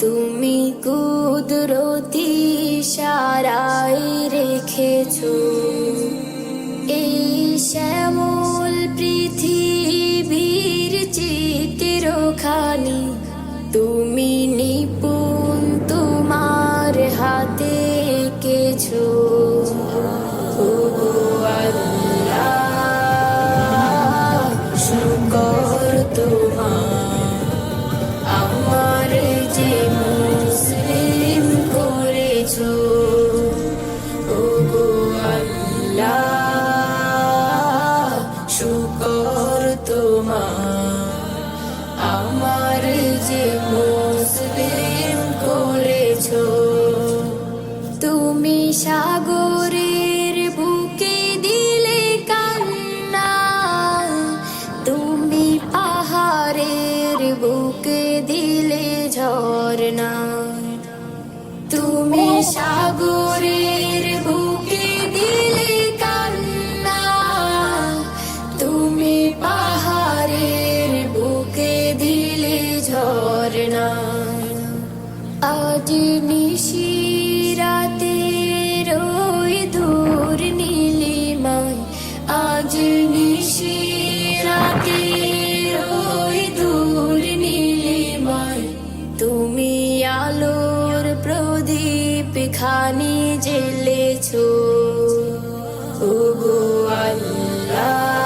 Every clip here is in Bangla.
তুমি কুদরতি সারাই রেখেছো। সাগর রাতের ওই দূর নীলিমায় তুমি খানি ওগো আল্লাহ।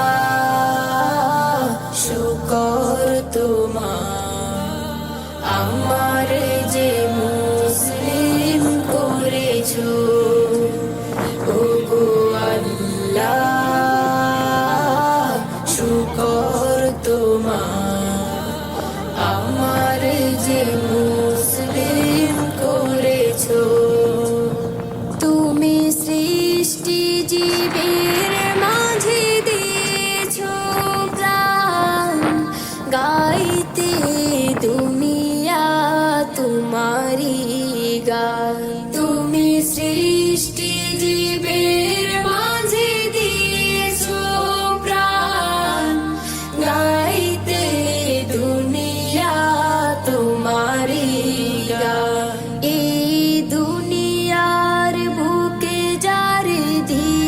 you.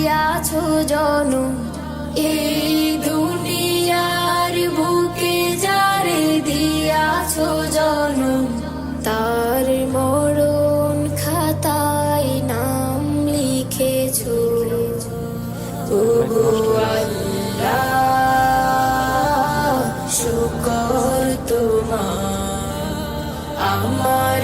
আছো জনম এই দুনিয়ার বুকে যারে দিয়াছো জনম তার মরণ খাতায় নাম লিখেছো। শুকর তোমার, আমার